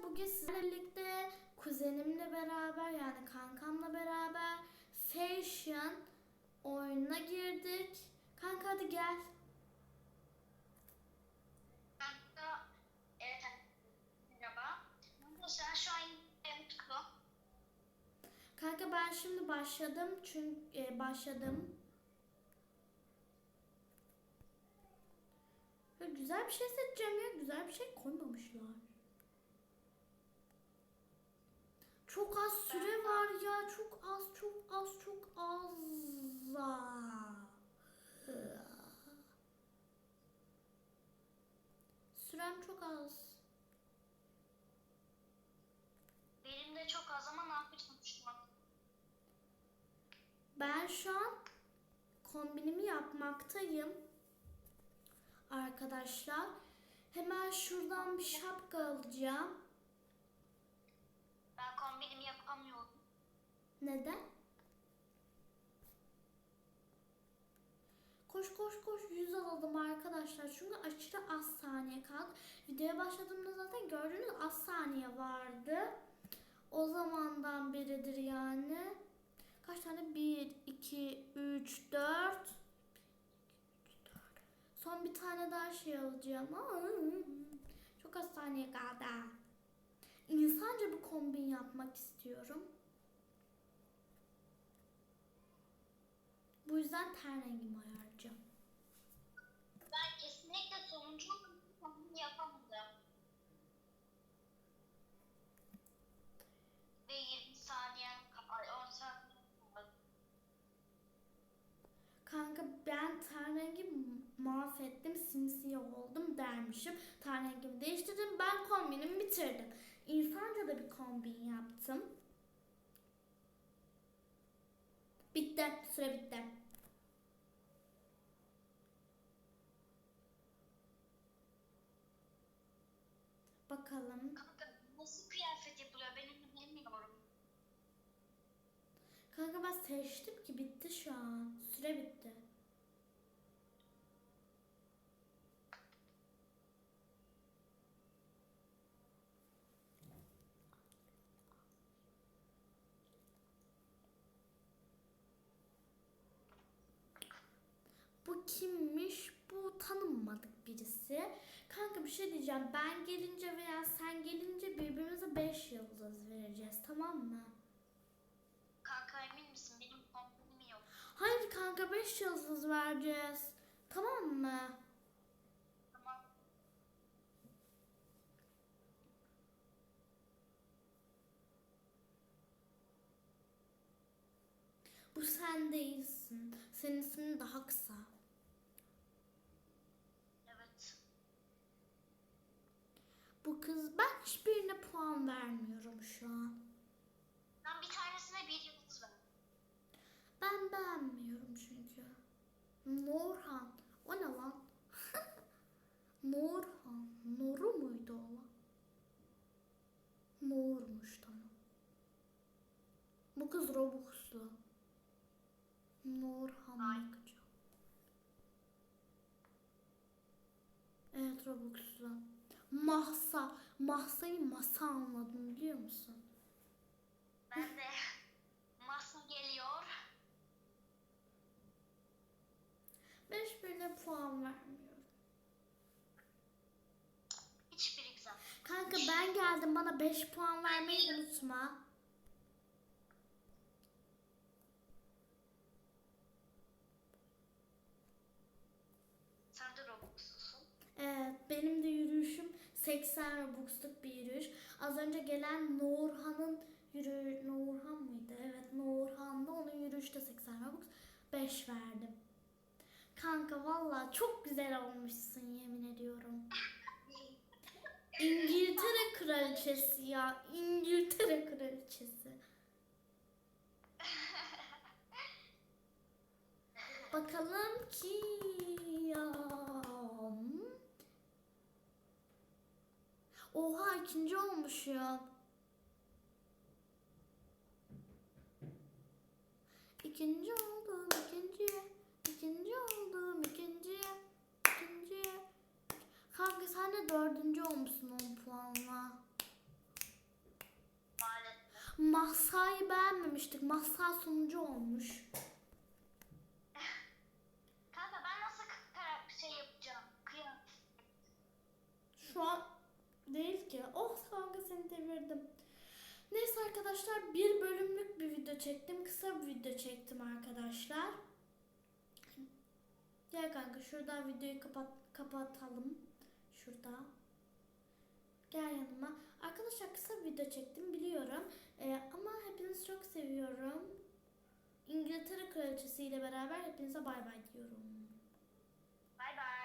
Bugün sizlerle birlikte kuzenimle beraber yani kankamla beraber Fashion oyununa girdik. Kanka hadi gel. Kanka, evet, merhaba. Sen şu an Utku. Kanka ben şimdi başladım çünkü başladım. Ya güzel bir şey seçeceğim ya. Güzel bir şey koymamışlar. Çok az süre var ya. Çok az, çok az, çok az. Sürem çok az. Benim de çok az ama ne yapacağım şu an? Ben şu an kombinimi yapmaktayım. Arkadaşlar. Hemen şuradan bir şapka alacağım. Ben kombinimi yapamıyorum. Neden? Koş koş koş yüz alalım arkadaşlar. Çünkü aşırı az saniye kaldı. Videoya başladığımda zaten gördüğünüz az saniye vardı. O zamandan beridir yani. Kaç tane? 1, 2, 3, 4. Son bir tane daha şey alacağım. Aa, Çok az saniye kaldı. İnsanca bir kombin yapmak istiyorum. Bu yüzden ten rengimi ayarlayacağım. Ben kesinlikle sonuncu kombini yapamadım. Ve 20 saniye, ay 10 saniye. Kanka ben ten rengimi mahvettim, simsiyah oldum dermişim. Ten rengimi değiştirdim, ben kombinimi bitirdim. İnsanca da bir kombin yaptım. Bitti, süre bitti. Bakalım. Kanka nasıl kıyafet yapılıyor benim bilmiyorum. Kanka ben seçtim ki bitti şu an. Süre bitti. Bu kimmiş? Bu tanınmadık birisi. Şey diyeceğim. Ben gelince veya sen gelince birbirimize 5 yıldız vereceğiz. Tamam mı? Kanka emin misin benim kombinim yok. Hayır kanka 5 yıldız vereceğiz. Tamam mı? Tamam. Bu sen değilsin. Senin ismin daha kısa. Bu kız ben hiçbirine puan vermiyorum şu an. Ben bir tanesine bir yıldız verdim. Ben beğenmiyorum çünkü. Norhan. O ne lan? Norhan. Noru muydu o lan? Normuş tamam. Bu kız Robux'lu. Norhan bakacağım. Evet Robux'lu. Mahsa. Mahsa'yı masa anladım biliyor musun? Ben de masa geliyor. Ben hiçbirine puan vermiyorum. Hiçbiri güzel. Kanka ben geldim bana 5 puan vermeyi unutma. Sen de Robux'lusun. Evet benim de yürüyüşüm 80 Robux'luk bir yürüyüş. Az önce gelen Nurhan'ın yürü Nurhan mıydı? Evet Nurhan'da onun yürüyüşte 80 Robux 5 verdim. Kanka valla çok güzel olmuşsun yemin ediyorum. İngiltere kraliçesi ya. İngiltere kraliçesi. Bakalım ki ya. Oha ikinci olmuş ya. İkinci oldum ikinci. İkinci oldum ikinci. İkinci. Kanka sen de dördüncü olmuşsun 10 puanla. Mahsa'yı beğenmemiştik. Mahsa sunucu olmuş. Kanka ben nasıl karakter şey yapacağım? Kıyam. Şu an değil ki. Oh kanka seni devirdim. Neyse arkadaşlar bir bölümlük bir video çektim. Kısa bir video çektim arkadaşlar. Gel kanka şurada videoyu kapat kapatalım. Şurada. Gel yanıma. Arkadaşlar kısa bir video çektim biliyorum. Ee, ama hepinizi çok seviyorum. İngiltere Kraliçesi ile beraber hepinize bay bay diyorum.